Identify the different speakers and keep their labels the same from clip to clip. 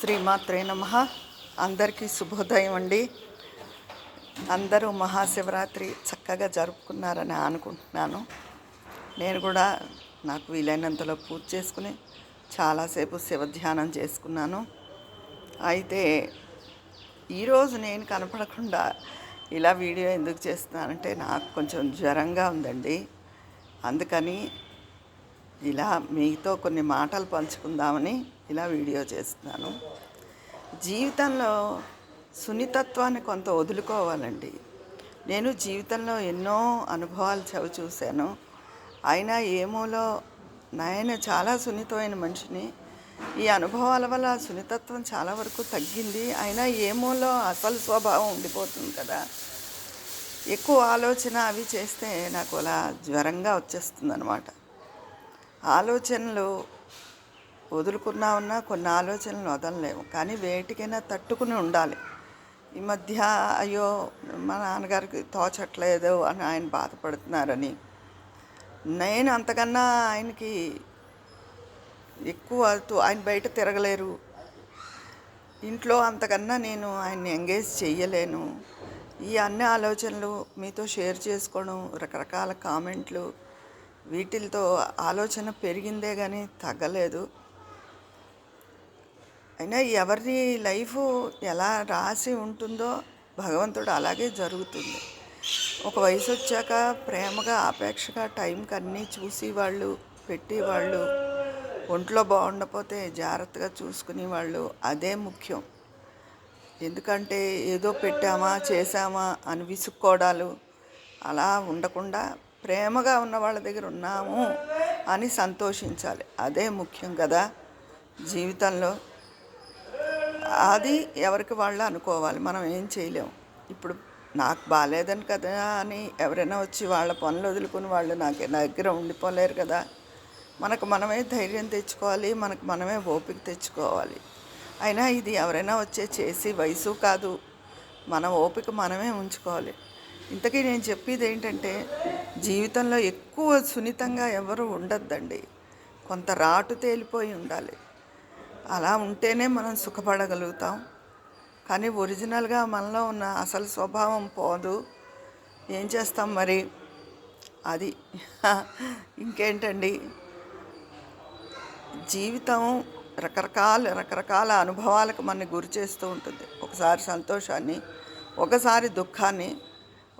Speaker 1: శ్రీమాత్రే నమ. అందరికీ శుభోదయం అండి. అందరూ మహాశివరాత్రి చక్కగా జరుపుకున్నారని అనుకుంటున్నాను. నేను కూడా నాకు వీలైనంతలో పూజ చేసుకుని చాలాసేపు శివధ్యానం చేసుకున్నాను. అయితే ఈరోజు నేను కనపడకుండా ఇలా వీడియో ఎందుకు చేస్తున్నానంటే నాకు కొంచెం జ్వరంగా ఉందండి. అందుకని ఇలా మీతో కొన్ని మాటలు పంచుకుందామని ఇలా వీడియో చేస్తున్నాను. జీవితంలో సున్నితత్వాన్ని కొంత వదులుకోవాలండి. నేను జీవితంలో ఎన్నో అనుభవాలు చవి చూశాను. అయినా ఏమోలో నాయన చాలా సున్నితమైన మనిషిని. ఈ అనుభవాల వల్ల సున్నితత్వం చాలా వరకు తగ్గింది. అయినా ఏమోలో అసలు స్వభావం ఉండిపోతుంది కదా. ఎక్కువ ఆలోచన అవి చేస్తే నాకు అలా జ్వరంగా వచ్చేస్తుంది అనమాట ఆలోచనలు వదులుకున్నా ఉన్నా కొన్ని ఆలోచనలు వదలలేము కానీ వేటికైనా తట్టుకుని ఉండాలి. ఈ మధ్య అయ్యో మా నాన్నగారికి తోచట్లేదు అని ఆయన బాధపడుతున్నారని. నేను అంతకన్నా ఆయనకి ఎక్కువ ఆయన బయట తిరగలేరు. ఇంట్లో అంతకన్నా నేను ఆయన్ని ఎంగేజ్ చెయ్యలేను. ఈ అన్ని ఆలోచనలు మీతో షేర్ చేసుకోవడం రకరకాల కామెంట్లు వీటితో ఆలోచన పెరిగిందే కానీ తగ్గలేదు. అయినా ఎవరి లైఫ్ ఎలా రాసి ఉంటుందో భగవంతుడు అలాగే జరుగుతుంది. ఒక వయసు వచ్చాక ప్రేమగా ఆపేక్షగా టైంకి అన్నీ చూసి వాళ్ళు పెట్టి వాళ్ళు ఒంట్లో బాగుండకపోతే జాగ్రత్తగా చూసుకునేవాళ్ళు అదే ముఖ్యం. ఎందుకంటే ఏదో పెట్టామా చేసామా అని విసుక్కోవడాలు అలా ఉండకుండా ప్రేమగా ఉన్న వాళ్ళ దగ్గర ఉన్నాము అని సంతోషించాలి. అదే ముఖ్యం కదా జీవితంలో. అది ఎవరికి వాళ్ళు అనుకోవాలి. మనం ఏం చేయలేము. ఇప్పుడు నాకు బాగాలేదని కదా అని ఎవరైనా వచ్చి వాళ్ళ పనులు వదులుకుని వాళ్ళు నాకు నా దగ్గర ఉండిపోలేరు కదా. మనకు మనమే ధైర్యం తెచ్చుకోవాలి. మనకు మనమే ఓపిక తెచ్చుకోవాలి. అయినా ఇది ఎవరైనా వచ్చే చేసి వయసు కాదు. మన ఓపిక మనమే ఉంచుకోవాలి. ఇంతకీ నేను చెప్పేది ఏంటంటే జీవితంలో ఎక్కువ సున్నితంగా ఎవరు ఉండద్దండి. కొంత రాటు తేలిపోయి ఉండాలి. అలా ఉంటేనే మనం సుఖపడగలుగుతాం. కానీ ఒరిజినల్గా మనలో ఉన్న అసలు స్వభావం పోదు. ఏం చేస్తాం మరి? అది ఇంకేంటండి? జీవితం రకరకాల రకరకాల అనుభవాలకు మనని గురి చేస్తూ ఉంటుంది. ఒకసారి సంతోషాన్ని ఒకసారి దుఃఖాన్ని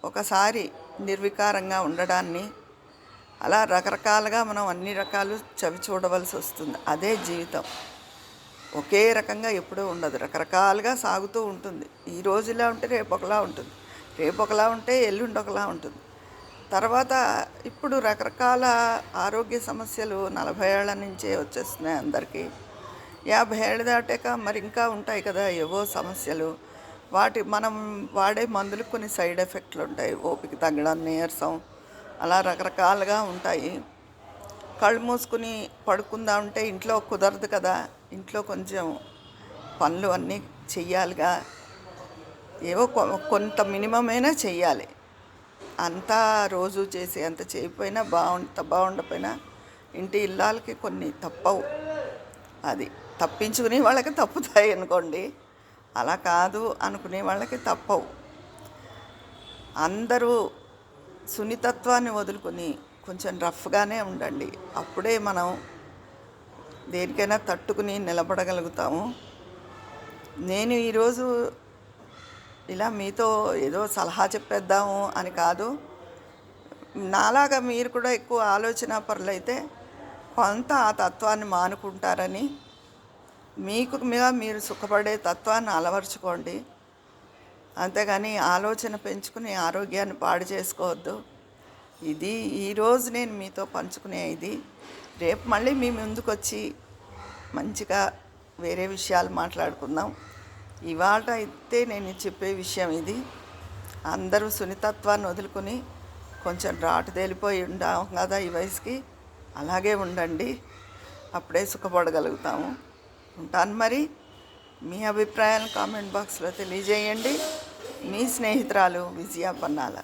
Speaker 1: ఒకసారి నిర్వికారంగా ఉండడాన్ని. అలా రకరకాలుగా మనం అన్ని రకాలు చవి చూడవలసి వస్తుంది. అదే జీవితం. ఒకే రకంగా ఎప్పుడూ ఉండదు. రకరకాలుగా సాగుతూ ఉంటుంది. ఈ రోజు ఇలా ఉంటే రేపు ఒకలా ఉంటుంది. రేపు ఒకలా ఉంటే ఎల్లుండి ఒకలా ఉంటుంది. తర్వాత ఇప్పుడు రకరకాల ఆరోగ్య సమస్యలు నలభై ఏళ్ళ నుంచే వచ్చేస్తున్నాయి అందరికీ. యాభై ఏళ్ళు దాటాక మరి ఇంకా ఉంటాయి కదా ఏవో సమస్యలు. వాటి మనం వాడే మందులకు కొన్ని సైడ్ ఎఫెక్ట్లు ఉంటాయి. ఓపిక తగ్గడం నీరసం అలా రకరకాలుగా ఉంటాయి. కళ్ళు మూసుకుని పడుకుందా ఉంటే ఇంట్లో కుదరదు కదా. ఇంట్లో కొంచెం పనులు అన్నీ చెయ్యాలిగా. ఏవో కొ- కొంత మినిమమైనా చెయ్యాలి. అంతా రోజు చేసి అంత చేయకపోయినా బాగుంట బాగుండపోయినా ఇంటి ఇల్లాలకి కొన్ని తప్పవు. అది తప్పించుకునే వాళ్ళకి తప్పుతాయి అనుకోండి. అలా కాదు అనుకునే వాళ్ళకి తప్పవు. అందరూ సున్నితత్వాన్ని వదులుకొని కొంచెం రఫ్గానే ఉండండి. అప్పుడే మనం దేనికైనా తట్టుకుని నిలబడగలుగుతాము. నేను ఈరోజు ఇలా మీతో ఏదో సలహా చెప్పేద్దాము అని కాదు. నాలాగా మీరు కూడా ఎక్కువ ఆలోచన పరులైతే కొంత ఆ తత్వాన్ని మానుకుంటారని మీకు మీద మీరు సుఖపడే తత్వాన్ని అలవర్చుకోండి. అంతేగాని ఆలోచన పెంచుకుని ఆరోగ్యాన్ని పాడు చేసుకోవద్దు. ఇది ఈరోజు నేను మీతో పంచుకునే ఇది. రేపు మళ్ళీ మీ ముందుకు వచ్చి మంచిగా వేరే విషయాలు మాట్లాడుకుందాం. ఇవాళ అయితే నేను చెప్పే విషయం ఇది. అందరూ సున్నితత్వాన్ని వదులుకొని కొంచెం రాటు తేలిపోయి ఉండాం కదా ఈ వయసుకి. అలాగే ఉండండి. అప్పుడే సుఖపడగలుగుతాము. ఉంటాను మరి. మీ అభిప్రాయాలు కామెంట్ బాక్స్లో తెలియజేయండి. మీ స్నేహితురాలు విజయ పన్నాల.